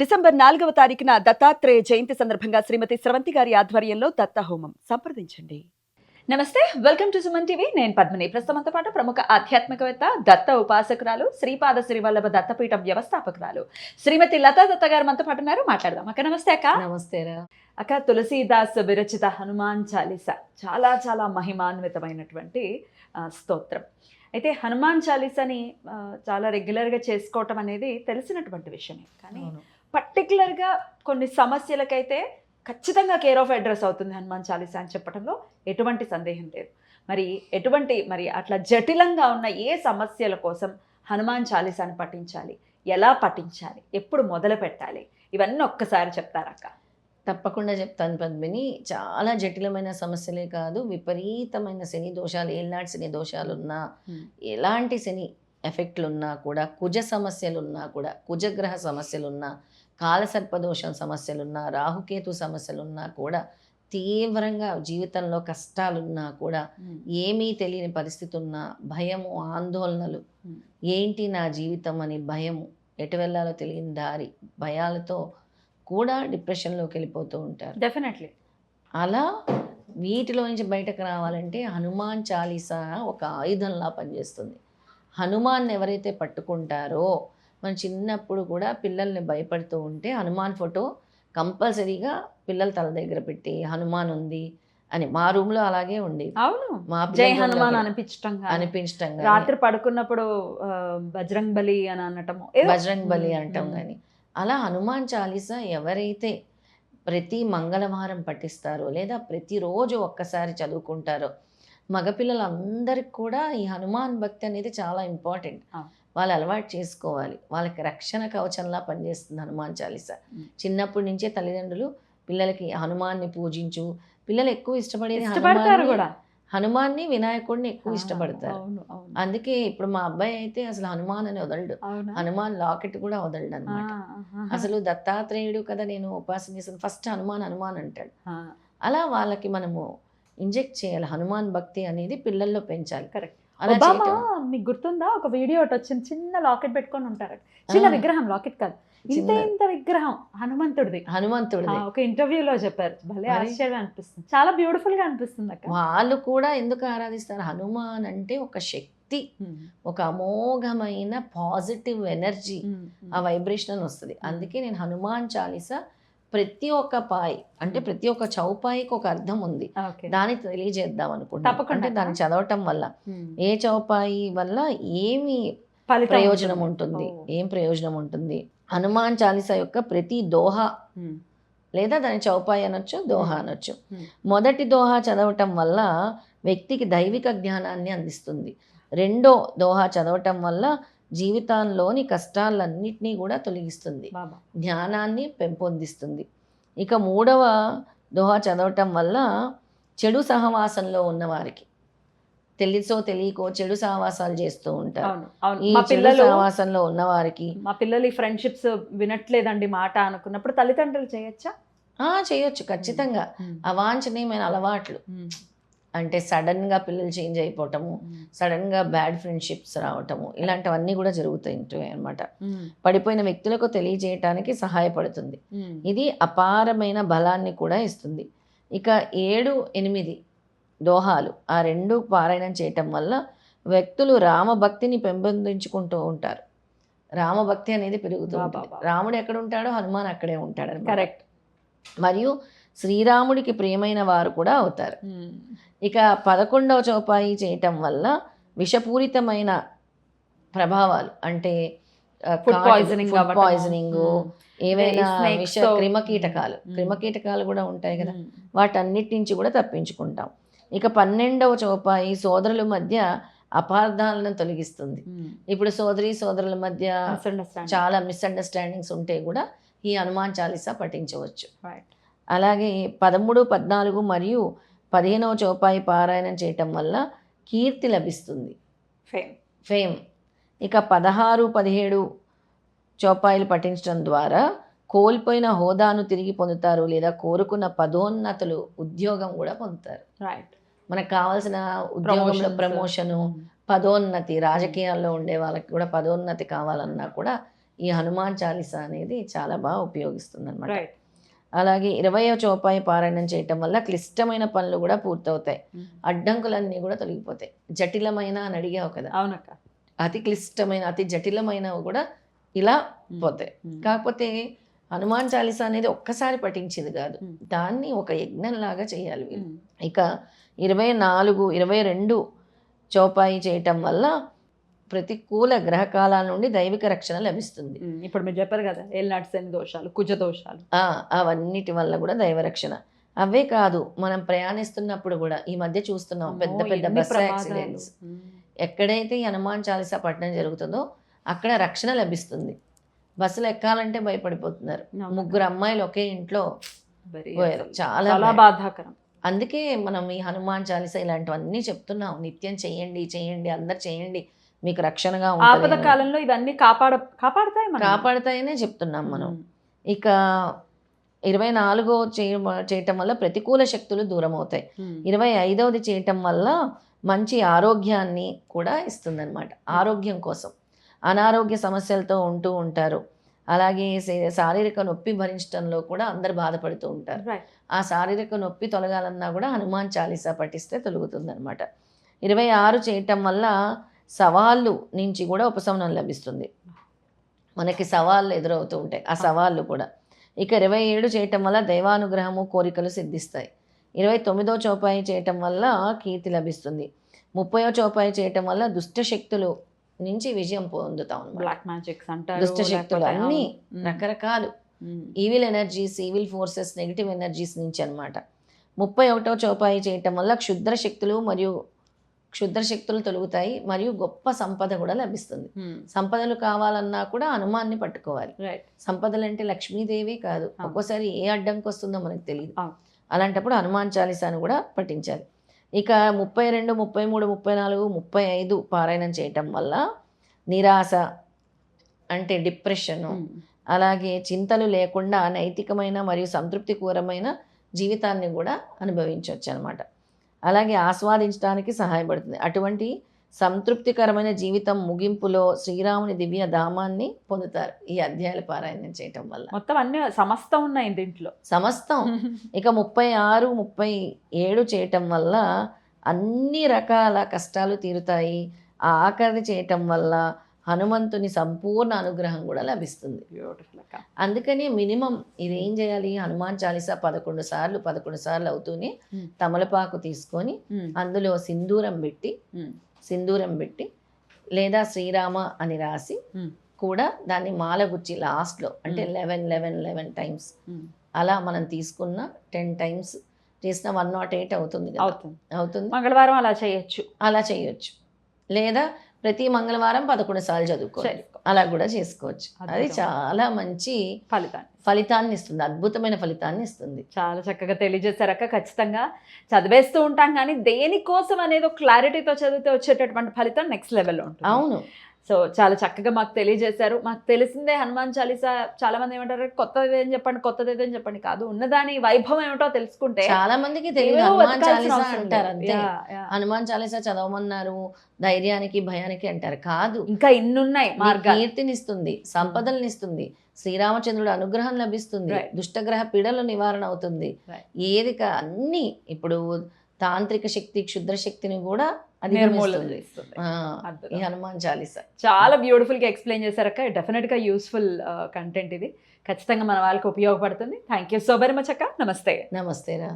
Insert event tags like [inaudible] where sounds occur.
December నాలుగవ తారీఖున దత్తాత్రేయ జయంతి సందర్భంగా శ్రీమతి స్రవంతి గారి ఆధ్వర్యంలో దత్త హోమం సంప్రదించండి. నమస్తే వెల్కమ్ టు సుమన్ టీవీ. నేను పద్మిని. ప్రస్తుతంతో పాటు ప్రముఖ ఆధ్యాత్మికవేత్త దత్త ఉపాసకురాలు శ్రీపాద శ్రీవల్లభ దత్తపీఠం వ్యవస్థాపకురాలు శ్రీమతి లతా దత్త గారు మనతో పాటు ఉన్నారు. మాట్లాడదాం. అక్క నమస్తే అక్క. నమస్తేరా అక్క తులసీదాస్ విరచిత హనుమాన్ చాలీస. చాలా చాలా మహిమాన్వితమైనటువంటి స్తోత్రం. అయితే హనుమాన్ చాలీసాని చాలా రెగ్యులర్గా చేసుకోవటం అనేది తెలిసినటువంటి విషయమే. కానీ. పర్టికులర్గా కొన్ని సమస్యలకైతే ఖచ్చితంగా కేర్ ఆఫ్ అడ్రస్ అవుతుంది హనుమాన్ చాలీసా అని చెప్పడంలో ఎటువంటి సందేహం లేదు. మరి ఎటువంటి మరి అట్లా జటిలంగా ఉన్న ఏ సమస్యల కోసం హనుమాన్ చాలీసాని పఠించాలి? ఎలా పఠించాలి? ఎప్పుడు మొదలు పెట్టాలి? ఇవన్నీ ఒక్కసారి చెప్తారక్క తప్పకుండా చెప్తాను పద్మిని. చాలా జటిలమైన సమస్యలే కాదు. విపరీతమైన శని దోషాలు ఏళ్ళనాటి శని దోషాలు ఉన్నా ఎలాంటి శని ఎఫెక్ట్లు ఉన్నా కూడా కుజ సమస్యలు ఉన్నా కూడా కుజగ్రహ సమస్యలు ఉన్నా కాలసర్ప దోషం సమస్యలున్నా రాహుకేతు సమస్యలున్నా కూడా తీవ్రంగా జీవితంలో కష్టాలున్నా కూడా ఏమీ తెలియని పరిస్థితి ఉన్నా భయము ఆందోళనలు. ఏంటి నా జీవితం అని భయము ఎటు వెళ్ళాలో తెలియని దారి భయాలతో కూడా డిప్రెషన్లోకి వెళ్ళిపోతూ ఉంటారు. డెఫినెట్లీ. అలా వీటిలో నుంచి బయటకు రావాలంటే హనుమాన్ చాలీసా ఒక ఆయుధంలా పనిచేస్తుంది. హనుమాన్ ఎవరైతే పట్టుకుంటారో మన చిన్నప్పుడు కూడా పిల్లల్ని భయపడుతూ ఉంటే హనుమాన్ ఫోటో కంపల్సరీగా పిల్లల తల దగ్గర పెట్టి హనుమాన్ ఉంది అని మా రూమ్లో అలాగే ఉండేది అవును మా జై హనుమాన్ అనిపించటం అనిపించటం రాత్రి పడుకున్నప్పుడు బజరంగ్ బలి అని అనటము. బజరంగ్ బలి అంటాం మ్మ్. కానీ అలా హనుమాన్ చాలీసా ఎవరైతే ప్రతి మంగళవారం పఠిస్తారో లేదా ప్రతిరోజు ఒక్కసారి చదువుకుంటారో మగపిల్లలందరికీ కూడా ఈ హనుమాన్ భక్తి అనేది చాలా ఇంపార్టెంట్. వాళ్ళు అలవాటు చేసుకోవాలి. వాళ్ళకి రక్షణ కవచంలా పనిచేస్తుంది హనుమాన్ చాలీసా. చిన్నప్పటి నుంచే తల్లిదండ్రులు పిల్లలకి హనుమాన్ని పూజించు పిల్లలు ఎక్కువ ఇష్టపడేది ఇష్టపడతారు కూడా. హనుమాన్ని వినాయకుడిని ఎక్కువ ఇష్టపడతారు. అందుకే ఇప్పుడు మా అబ్బాయి అయితే అసలు హనుమాన్ అని వదలడు? హనుమాన్ లాకెట్ కూడా వదలడు అనమాట. అసలు దత్తాత్రేయుడు కదా నేను ఉపాసన చేసిన ఫస్ట్ హనుమాన్ హనుమాన్ అంటాడు. అలా వాళ్ళకి మనము ఇంజెక్ట్ చేయాలి. హనుమాన్ భక్తి అనేది పిల్లల్లో పెంచాలి. Correct. ఒబామా మీకు గుర్తుందా? ఒక వీడియో ఒకటి వచ్చింది. చిన్న లాకెట్ పెట్టుకొని ఉంటారు. చిన్న విగ్రహం లాకెట్ కాదు. ఇంత ఇంత విగ్రహం హనుమంతుడిది. హనుమంతుడిది. ఒక ఇంటర్వ్యూలో చెప్పారు. భలే? ఆశ్చర్యం అనిపిస్తుంది. చాలా బ్యూటిఫుల్గా అనిపిస్తుంది అక్క వాళ్ళు కూడా ఎందుకు ఆరాధిస్తారు? హనుమాన్ అంటే ఒక శక్తి ఒక అమోఘమైన పాజిటివ్ ఎనర్జీ. ఆ వైబ్రేషన్ వస్తుంది. అందుకే నేను హనుమాన్ చాలీసా ప్రతి ఒక్క పాయి అంటే. ప్రతి ఒక్క చౌపాయికి ఒక అర్థం ఉంది. దాన్ని తెలియజేద్దాం అనుకుంటున్నాను. తప్పకుండా అంటే దాన్ని చదవటం వల్ల. ఏ చౌపాయి వల్ల ఏమి ప్రయోజనం ఉంటుంది. ఏం ప్రయోజనం ఉంటుంది? హనుమాన్ చాలీసా యొక్క ప్రతి దోహ లేదా దాని చౌపాయి అనొచ్చు దోహ అనొచ్చు. మొదటి దోహ చదవటం వల్ల వ్యక్తికి దైవిక జ్ఞానాన్ని అందిస్తుంది. రెండో దోహ చదవటం వల్ల జీవితంలోని కష్టాలన్నింటినీ కూడా తొలగిస్తుంది. జ్ఞానాన్ని పెంపొందిస్తుంది. ఇక మూడవ దోహ చదవటం వల్ల చెడు సహవాసంలో ఉన్నవారికి తెలుసో తెలియకో చెడు సహవాసాలు చేస్తూ ఉంటారు. ఈ మా చెడు పిల్లలు సహవాసంలో ఉన్నవారికి మా పిల్లలు ఈ ఫ్రెండ్షిప్స్ వినట్లేదండి మాట అనుకున్నప్పుడు తల్లిదండ్రులు చేయొచ్చా? ఆ చేయొచ్చు ఖచ్చితంగా. అవాంఛనీయమైన అలవాట్లు. అంటే సడన్గా పిల్లలు చేంజ్ అయిపోవటము సడన్గా బ్యాడ్ ఫ్రెండ్షిప్స్ రావటము ఇలాంటివన్నీ కూడా జరుగుతాయి అనమాట పడిపోయిన వ్యక్తులకు తెలియజేయటానికి సహాయపడుతుంది. ఇది అపారమైన బలాన్ని కూడా ఇస్తుంది. ఇక ఏడు ఎనిమిది దోహాలు ఆ రెండు పారాయణం చేయటం వల్ల వ్యక్తులు రామభక్తిని పెంపొందించుకుంటూ ఉంటారు. రామభక్తి అనేది పెరుగుతూ బా, ఉంటుంది. బా, బా. రాముడు ఎక్కడ ఉంటాడో హనుమాన్ అక్కడే ఉంటాడు. కరెక్ట్. మరియు శ్రీరాముడికి ప్రియమైన వారు కూడా అవుతారు ఇక పదకొండవ చౌపాయి చేయటం వల్ల విషపూరితమైన ప్రభావాలు అంటే. పాయిజనింగ్ ఉమ్, ఏవైనా విష క్రిమకీటకాలు. క్రిమకీటకాలు కూడా ఉంటాయి కదా వాటన్నిటి నుంచి కూడా తప్పించుకుంటాం ఇక పన్నెండవ చౌపాయి సోదరుల మధ్య అపార్థాలను తొలగిస్తుంది. ఇప్పుడు సోదరి సోదరుల మధ్య. చాలా మిస్అండర్స్టాండింగ్స్ ఉంటే కూడా ఈ హనుమాన్ చాలీసా పఠించవచ్చు. అలాగే పదమూడు పద్నాలుగు మరియు పదిహేనవ చౌపాయి పారాయణం చేయటం వల్ల కీర్తి లభిస్తుంది Fame. ఫేమ్ ఇక పదహారు పదిహేడు చౌపాయిలు పఠించడం ద్వారా కోల్పోయిన హోదాను తిరిగి పొందుతారు లేదా కోరుకున్న పదోన్నతులు ఉద్యోగం కూడా పొందుతారు Right. మనకు కావాల్సిన ఉద్యోగంలో. ప్రమోషను. పదోన్నతి రాజకీయాల్లో ఉండే వాళ్ళకి కూడా పదోన్నతి కావాలన్నా కూడా ఈ హనుమాన్ చాలీసా అనేది చాలా బాగా ఉపయోగిస్తుంది అనమాట రైట్ అలాగే ఇరవయో చౌపాయి పారాయణం చేయటం వల్ల క్లిష్టమైన పనులు కూడా పూర్తవుతాయి. అడ్డంకులన్నీ కూడా తొలగిపోతాయి. జటిలమైన అని అడిగావు కదా. అవునక్క. అతి క్లిష్టమైన అతి జటిలమైనవి కూడా ఇలా పోతాయి. కాకపోతే హనుమాన్ చాలీసా అనేది ఒక్కసారి పఠించింది కాదు. దాన్ని ఒక యజ్ఞంలాగా చేయాలి వీళ్ళు. ఇక ఇరవై నాలుగు ఇరవై రెండు చౌపాయి చేయటం వల్ల ప్రతికూల గ్రహకాలాల నుండి దైవిక రక్షణ లభిస్తుంది. ఇప్పుడు మీరు చెప్పారు కదా ఏలినాటి శని దోషాలు కుజ దోషాలు. ఆ, అవన్నిటి వల్ల కూడా దైవ రక్షణ. అవే కాదు మనం ప్రయాణిస్తున్నప్పుడు కూడా ఈ మధ్య చూస్తున్నాం పెద్ద పెద్ద బస్. యాక్సిడెంట్స్. ఎక్కడైతే హనుమాన్ చాలీసా పట్టణం జరుగుతుందో అక్కడ రక్షణ లభిస్తుంది. బస్సులు ఎక్కాలంటే భయపడిపోతున్నారు. ముగ్గురు అమ్మాయిలు ఒకే ఇంట్లో పోయారు. చాలా. బాధాకరం. అందుకే మనం ఈ హనుమాన్ చాలీసా ఇలాంటివన్నీ చెప్తున్నాం. నిత్యం చేయండి చేయండి అందరు చేయండి. మీకు రక్షణగా ఆపద. కాలంలో ఇవన్నీ కాపాడ కాపాడతాయి మనం. కాపాడుతాయనే చెప్తున్నాం మనం. ఇక ఇరవై నాలుగో చేయ చేయటం వల్ల ప్రతికూల శక్తులు దూరం అవుతాయి ఇరవై ఐదవది చేయటం వల్ల మంచి ఆరోగ్యాన్ని కూడా ఇస్తుందన్నమాట. ఆరోగ్యం కోసం. అనారోగ్య సమస్యలతో ఉంటూ ఉంటారు. అలాగే శే- శారీరక నొప్పి భరించడంలో కూడా అందరు బాధపడుతూ ఉంటారు. ఆ శారీరక నొప్పి తొలగాలన్నా కూడా హనుమాన్ చాలీసా పఠిస్తే తొలుగుతుందన్నమాట. ఇరవై ఆరు చేయటం వల్ల సవాళ్ళు నుంచి కూడా ఉపశమనం లభిస్తుంది. మనకి సవాళ్ళు ఎదురవుతూ ఉంటాయి. ఆ సవాళ్ళు కూడా. ఇక ఇరవై ఏడు చేయటం వల్ల దైవానుగ్రహము కోరికలు సిద్ధిస్తాయి. ఇరవై తొమ్మిదో చౌపాయి చేయటం వల్ల కీర్తి లభిస్తుంది. ముప్పయో చౌపాయి చేయటం వల్ల దుష్ట శక్తులు నుంచి విజయం పొందుతాం బ్లాక్ మ్యాజిక్స్ అంటారు దుష్ట శక్తులు అన్నీ. రకరకాలు. Evil energies evil forces negative energies నుంచి అన్నమాట. ముప్పై ఒకటో చౌపాయి చేయటం వల్ల క్షుద్ర శక్తులు మరియు క్షుద్ర శక్తులు తొలుగుతాయి మరియు గొప్ప సంపద కూడా లభిస్తుంది. సంపదలు కావాలన్నా కూడా హనుమాన్ని పట్టుకోవాలి సంపదలు అంటే లక్ష్మీదేవి కాదు. ఒక్కోసారి ఏ అడ్డంకి వస్తుందో మనకు తెలియదు. అలాంటప్పుడు హనుమాన్ చాలీసాను కూడా పఠించాలి ఇక ముప్పై రెండు ముప్పై మూడు ముప్పై నాలుగు ముప్పై ఐదు పారాయణం చేయటం వల్ల నిరాశ అంటే డిప్రెషను. అలాగే చింతలు లేకుండా నైతికమైన మరియు సంతృప్తికరమైన జీవితాన్ని కూడా అనుభవించవచ్చు అనమాట అలాగే ఆస్వాదించడానికి సహాయపడుతుంది. అటువంటి సంతృప్తికరమైన జీవితం ముగింపులో శ్రీరాముని దివ్య ధామాన్ని పొందుతారు ఈ అధ్యాయాల పారాయణం చేయటం వల్ల. మొత్తం అన్ని సమస్తం ఉన్నాయి దీంట్లో. సమస్తం. [laughs] ఇక ముప్పై ఆరు ముప్పై ఏడు చేయటం వల్ల అన్ని రకాల కష్టాలు తీరుతాయి. ఆ ఆఖరి చేయటం వల్ల హనుమంతుని సంపూర్ణ అనుగ్రహం కూడా లభిస్తుంది అందుకని మినిమం ఇది ఏం చేయాలి హనుమాన్ చాలీసా పదకొండు సార్లు పదకొండు సార్లు అవుతూనే Hmm. తమలపాకు తీసుకొని ఉమ్. అందులో సింధూరం పెట్టి ఉమ్. సింధూరం పెట్టి లేదా శ్రీరామ అని రాసి Hmm. కూడా దాన్ని మాలగుచ్చి లాస్ట్లో అంటే Hmm. Eleven eleven eleven times. అలా మనం తీసుకున్న టెన్ టైమ్స్ చేసిన వన్ నాట్ ఎయిట్. అవుతుంది అవుతుంది మంగళవారం అలా చేయొచ్చు అలా చేయొచ్చు లేదా ప్రతి మంగళవారం పదకొండు సార్లు చదువుకోవాలి. అలా కూడా చేసుకోవచ్చు. అది. చాలా మంచి ఫలితాన్ని. ఫలితాన్ని ఇస్తుంది అద్భుతమైన ఫలితాన్ని ఇస్తుంది చాలా చక్కగా తెలియజేశారక్క ఖచ్చితంగా చదివేస్తూ ఉంటాం కానీ దేనికోసం అనేది ఒక క్లారిటీతో చదివితే వచ్చేటటువంటి ఫలితం నెక్స్ట్ లెవెల్లో ఉంటుంది. అవును. సో చాలా చక్కగా మాకు తెలియజేశారు మాకు తెలిసిందే హనుమాన్ చాలీసా చాలా మంది ఏమంటారు కొత్తది ఏం చెప్పండి కొత్తది ఏదేం చెప్పండి కాదు ఉన్నదాని వైభవం ఏమిటో తెలుసుకుంటే చాలా మందికి తెలియదు హనుమాన్ చాలీసా అంటారు. అంతే. హనుమాన్ చాలీసా చదవమన్నారు ధైర్యానికి భయానికి అంటారు కాదు ఇంకా ఇన్నున్నాయి కీర్తినిస్తుంది సంపదలనిస్తుంది శ్రీరామచంద్రుడు అనుగ్రహం లభిస్తుంది. దుష్టగ్రహ పీడలు నివారణ అవుతుంది. ఏది అన్ని ఇప్పుడు తాంత్రిక శక్తి క్షుద్ర శక్తిని కూడా అద్భుతం. ఈ హనుమాన్ చాలీసా. చాలా బ్యూటిఫుల్గా ఎక్స్ప్లెయిన్ చేశారక్క డెఫినెట్గా యూస్ఫుల్ కంటెంట్ ఇది. ఖచ్చితంగా మన వాళ్ళకి ఉపయోగపడుతుంది. Thank you so very much అక్క. నమస్తే. నమస్తేరా